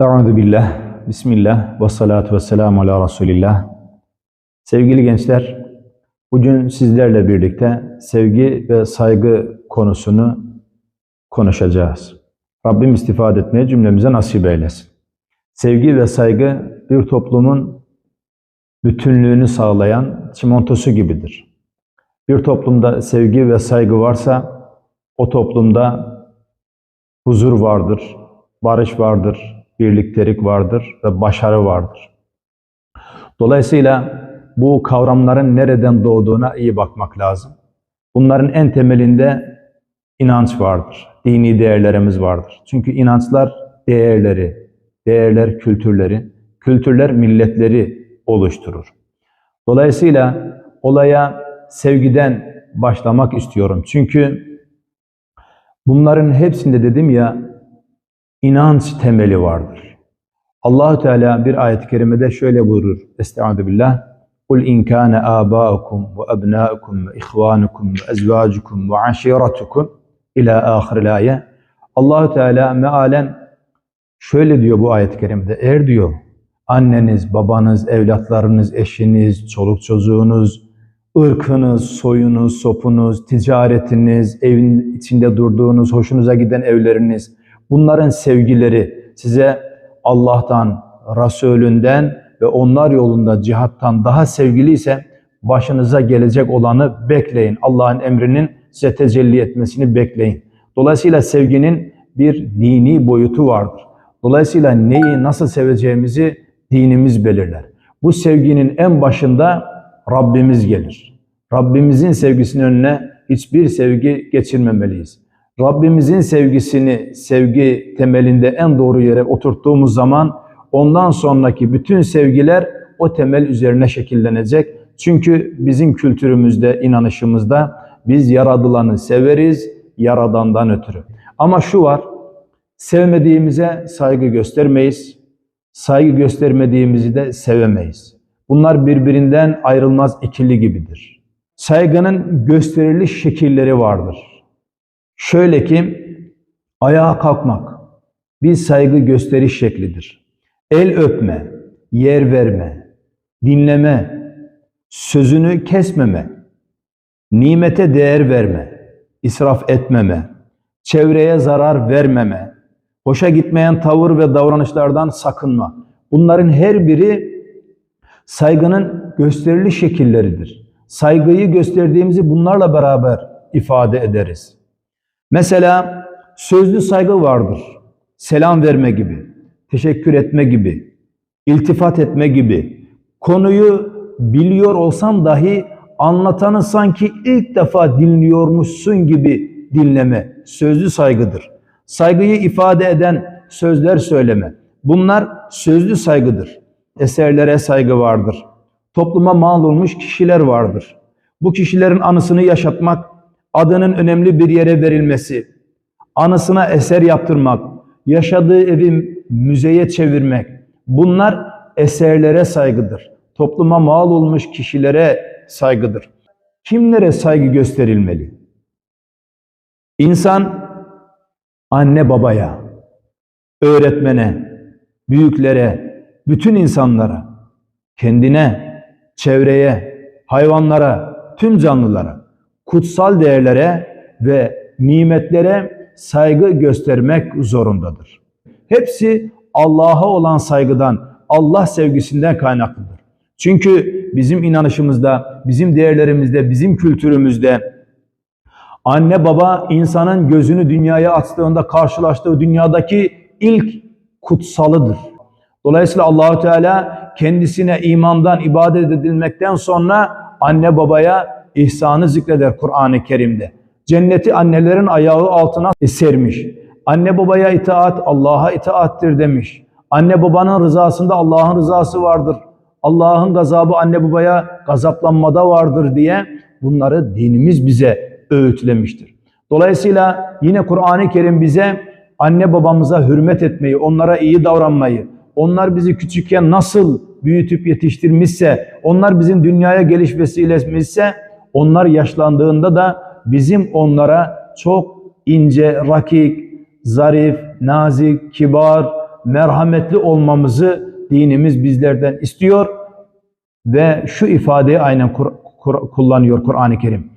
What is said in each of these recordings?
Euzu billah, bismillah ve salatu ve selamu ala Resulillah. Sevgili gençler, bugün sizlerle birlikte sevgi ve saygı konusunu konuşacağız. Rabbim istifade etmeye cümlemize nasip eylesin. Sevgi ve saygı bir toplumun bütünlüğünü sağlayan çimentosu gibidir. Bir toplumda sevgi ve saygı varsa o toplumda huzur vardır, barış vardır, birliktelik vardır ve başarı vardır. Dolayısıyla bu kavramların nereden doğduğuna iyi bakmak lazım. Bunların en temelinde inanç vardır. Dini değerlerimiz vardır. Çünkü inançlar değerleri, değerler kültürleri, kültürler milletleri oluşturur. Dolayısıyla olaya sevgiden başlamak istiyorum. Çünkü bunların hepsinde dedim ya inanç temeli vardır. Allahu Teala bir ayet-i kerimede şöyle buyurur. Estaizu billah. قُلْ اِنْ كَانَ آبَاءُكُمْ وَأَبْنَاءُكُمْ وَإِخْوَانُكُمْ وَأَزْوَاجُكُمْ وَعَشِيرَتُكُمْ ila ahir ayet. Allahu Teala mealen şöyle diyor bu ayet-i kerimede. Eğer diyor anneniz, babanız, evlatlarınız, eşiniz, çoluk çocuğunuz, ırkınız, soyunuz, sopunuz, ticaretiniz, evin içinde durduğunuz, hoşunuza giden evleriniz, bunların sevgileri size Allah'tan, Resulünden ve onlar yolunda cihattan daha sevgili ise başınıza gelecek olanı bekleyin. Allah'ın emrinin size tecelli etmesini bekleyin. Dolayısıyla sevginin bir dini boyutu vardır. Dolayısıyla neyi nasıl seveceğimizi dinimiz belirler. Bu sevginin en başında Rabbimiz gelir. Rabbimizin sevgisinin önüne hiçbir sevgi geçirmemeliyiz. Rabbimizin sevgisini sevgi temelinde en doğru yere oturttuğumuz zaman ondan sonraki bütün sevgiler o temel üzerine şekillenecek. Çünkü bizim kültürümüzde, inanışımızda biz yaradılanı severiz yaradandan ötürü. Ama şu var, sevmediğimize saygı göstermeyiz, saygı göstermediğimizi de sevemeyiz. Bunlar birbirinden ayrılmaz ikili gibidir. Saygının gösteriliş şekilleri vardır. Şöyle ki, ayağa kalkmak bir saygı gösteriş şeklidir. El öpme, yer verme, dinleme, sözünü kesmeme, nimete değer verme, israf etmeme, çevreye zarar vermeme, hoşa gitmeyen tavır ve davranışlardan sakınma. Bunların her biri saygının gösterili şekilleridir. Saygıyı gösterdiğimizi bunlarla beraber ifade ederiz. Mesela sözlü saygı vardır. Selam verme gibi, teşekkür etme gibi, iltifat etme gibi. Konuyu biliyor olsam dahi anlatanı sanki ilk defa dinliyormuşsun gibi dinleme sözlü saygıdır. Saygıyı ifade eden sözler söyleme. Bunlar sözlü saygıdır. Eserlere saygı vardır. Topluma mal olmuş kişiler vardır. Bu kişilerin anısını yaşatmak, adının önemli bir yere verilmesi, anısına eser yaptırmak, yaşadığı evi müzeye çevirmek. Bunlar eserlere saygıdır. Topluma mal olmuş kişilere saygıdır. Kimlere saygı gösterilmeli? İnsan anne babaya, öğretmene, büyüklere, bütün insanlara, kendine, çevreye, hayvanlara, tüm canlılara, kutsal değerlere ve nimetlere saygı göstermek zorundadır. Hepsi Allah'a olan saygıdan, Allah sevgisinden kaynaklıdır. Çünkü bizim inanışımızda, bizim değerlerimizde, bizim kültürümüzde anne baba insanın gözünü dünyaya açtığında karşılaştığı dünyadaki ilk kutsalıdır. Dolayısıyla Allahu Teala kendisine imandan, ibadet edilmekten sonra anne babaya ihsanı zikreder Kur'an-ı Kerim'de. Cenneti annelerin ayağı altına sermiş. Anne babaya itaat Allah'a itaattir demiş. Anne babanın rızasında Allah'ın rızası vardır. Allah'ın gazabı anne babaya gazaplanmada vardır diye bunları dinimiz bize öğütlemiştir. Dolayısıyla yine Kur'an-ı Kerim bize anne babamıza hürmet etmeyi, onlara iyi davranmayı, onlar bizi küçükken nasıl büyütüp yetiştirmişse, onlar bizim dünyaya geliş vesilemizse, onlar yaşlandığında da bizim onlara çok ince, rakik, zarif, nazik, kibar, merhametli olmamızı dinimiz bizlerden istiyor ve şu ifadeyi aynen Kur- Kur- kullanıyor Kur'an-ı Kerim.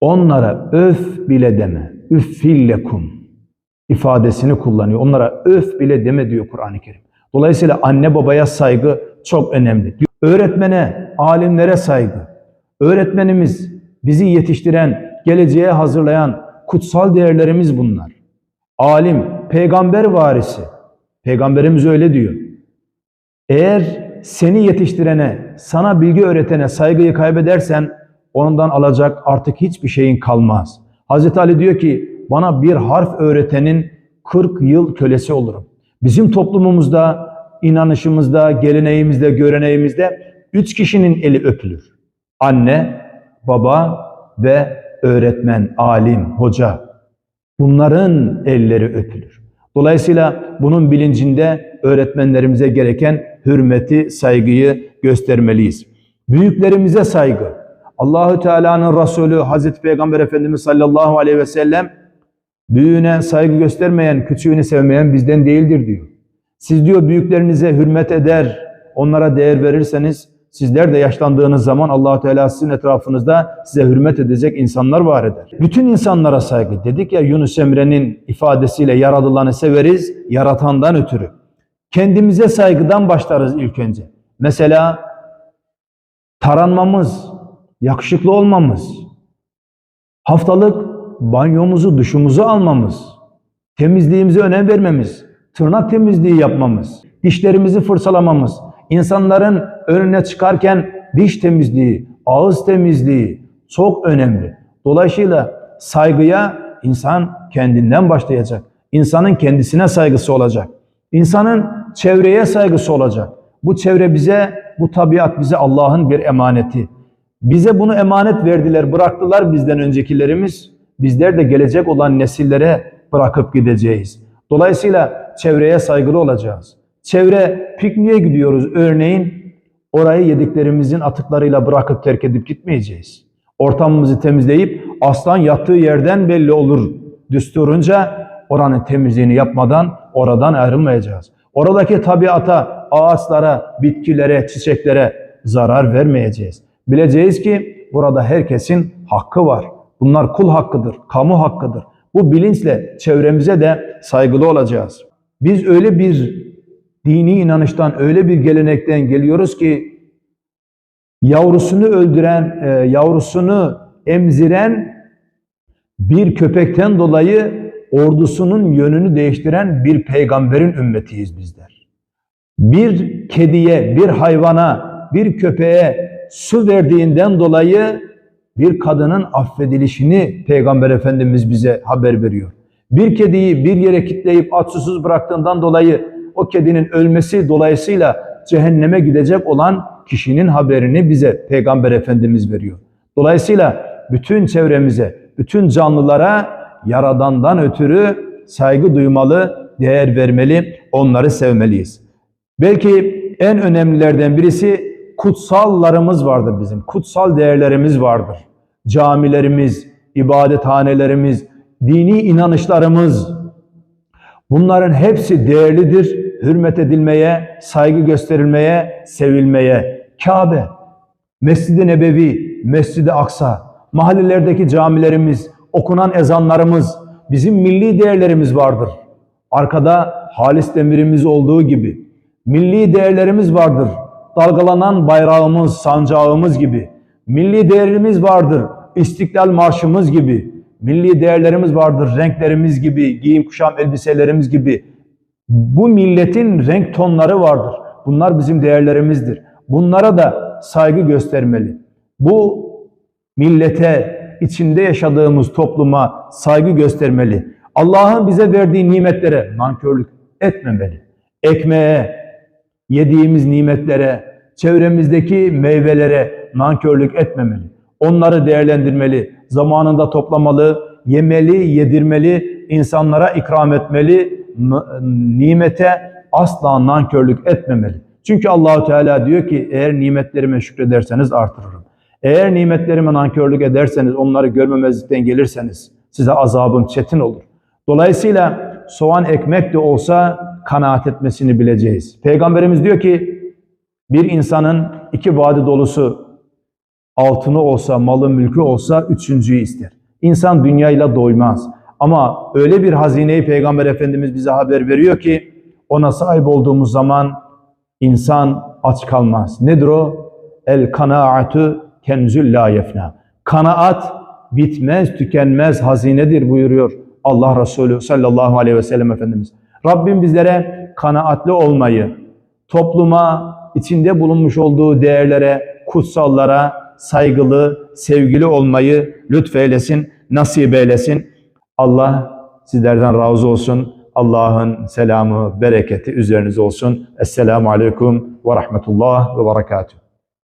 Onlara öf bile deme. Üffillekum ifadesini kullanıyor. Onlara öf bile deme diyor Kur'an-ı Kerim. Dolayısıyla anne babaya saygı çok önemli. Öğretmene, alimlere saygı. Öğretmenimiz bizi yetiştiren, geleceğe hazırlayan kutsal değerlerimiz bunlar. Alim, peygamber varisi. Peygamberimiz öyle diyor. Eğer seni yetiştirene, sana bilgi öğretene saygıyı kaybedersen ondan alacak artık hiçbir şeyin kalmaz. Hazreti Ali diyor ki bana bir harf öğretenin 40 yıl kölesi olurum. Bizim toplumumuzda, inanışımızda, geleneğimizde, göreneğimizde üç kişinin eli öpülür. Anne, baba ve öğretmen, alim, hoca. Bunların elleri öpülür. Dolayısıyla bunun bilincinde öğretmenlerimize gereken hürmeti, saygıyı göstermeliyiz. Büyüklerimize saygı. Allahü Teala'nın Resulü Hazreti Peygamber Efendimiz sallallahu aleyhi ve sellem büyüğüne saygı göstermeyen, küçüğünü sevmeyen bizden değildir diyor. Siz diyor büyüklerinize hürmet eder, onlara değer verirseniz sizler de yaşlandığınız zaman Allahu Teala sizin etrafınızda size hürmet edecek insanlar var eder. Bütün insanlara saygı. Dedik ya Yunus Emre'nin ifadesiyle yaradılanı severiz, yaratandan ötürü. Kendimize saygıdan başlarız ilk önce. Mesela taranmamız, yakışıklı olmamız, haftalık banyomuzu, duşumuzu almamız, temizliğimize önem vermemiz, tırnak temizliği yapmamız, dişlerimizi fırçalamamız, insanların önüne çıkarken diş temizliği, ağız temizliği çok önemli. Dolayısıyla saygıya insan kendinden başlayacak. İnsanın kendisine saygısı olacak. İnsanın çevreye saygısı olacak. Bu çevre bize, bu tabiat bize Allah'ın bir emaneti. Bize bunu emanet verdiler, bıraktılar bizden öncekilerimiz. Bizler de gelecek olan nesillere bırakıp gideceğiz. Dolayısıyla çevreye saygılı olacağız. Çevre pikniğe gidiyoruz örneğin. Orayı yediklerimizin atıklarıyla bırakıp terk edip gitmeyeceğiz. Ortamımızı temizleyip aslan yattığı yerden belli olur düsturunca oranın temizliğini yapmadan oradan ayrılmayacağız. Oradaki tabiata, ağaçlara, bitkilere, çiçeklere zarar vermeyeceğiz. Bileceğiz ki burada herkesin hakkı var. Bunlar kul hakkıdır, kamu hakkıdır. Bu bilinçle çevremize de saygılı olacağız. Biz öyle bir dini inanıştan, öyle bir gelenekten geliyoruz ki yavrusunu öldüren, e, yavrusunu emziren bir köpekten dolayı ordusunun yönünü değiştiren bir peygamberin ümmetiyiz bizler. Bir kediye, bir hayvana, bir köpeğe su verdiğinden dolayı bir kadının affedilişini Peygamber Efendimiz bize haber veriyor. Bir kediyi bir yere kitleyip aç susuz bıraktığından dolayı o kedinin ölmesi dolayısıyla cehenneme gidecek olan kişinin haberini bize Peygamber Efendimiz veriyor. Dolayısıyla bütün çevremize, bütün canlılara Yaradan'dan ötürü saygı duymalı, değer vermeli, onları sevmeliyiz. Belki en önemlilerden birisi kutsallarımız vardır bizim. Kutsal değerlerimiz vardır. Camilerimiz, ibadethanelerimiz, dini inanışlarımız. Bunların hepsi değerlidir. Hürmet edilmeye, saygı gösterilmeye, sevilmeye. Kabe, Mescid-i Nebevi, Mescid-i Aksa, mahallelerdeki camilerimiz, okunan ezanlarımız, bizim milli değerlerimiz vardır. Arkada halis demirimiz olduğu gibi. Milli değerlerimiz vardır. Dalgalanan bayrağımız, sancağımız gibi. Milli değerimiz vardır. İstiklal Marşımız gibi. Milli değerlerimiz vardır. Renklerimiz gibi, giyim kuşam elbiselerimiz gibi. Bu milletin renk tonları vardır. Bunlar bizim değerlerimizdir. Bunlara da saygı göstermeli. Bu millete, içinde yaşadığımız topluma saygı göstermeli. Allah'ın bize verdiği nimetlere nankörlük etmemeli. Ekmeğe, yediğimiz nimetlere, çevremizdeki meyvelere nankörlük etmemeli. Onları değerlendirmeli, zamanında toplamalı, yemeli, yedirmeli, insanlara ikram etmeli, nimete asla nankörlük etmemeli. Çünkü Allahu Teala diyor ki eğer nimetlerime şükrederseniz artırırım. Eğer nimetlerime nankörlük ederseniz, onları görmemezlikten gelirseniz size azabım çetin olur. Dolayısıyla soğan ekmek de olsa kanaat etmesini bileceğiz. Peygamberimiz diyor ki bir insanın iki vadi dolusu altını olsa, malı mülkü olsa üçüncüyü ister. İnsan dünyayla doymaz. Ama öyle bir hazineyi Peygamber Efendimiz bize haber veriyor ki ona sahip olduğumuz zaman insan aç kalmaz. Nedir o? El kanaatu kenzül la yefna. Kanaat bitmez, tükenmez hazinedir buyuruyor Allah Resulü sallallahu aleyhi ve sellem Efendimiz. Rabbim bizlere kanaatli olmayı, topluma, içinde bulunmuş olduğu değerlere, kutsallara saygılı, sevgili olmayı lütfeylesin, nasip eylesin. Allah sizlerden razı olsun. Allah'ın selamı, bereketi üzerinize olsun. Esselamu Aleyküm ve Rahmetullah ve Berekatuhu.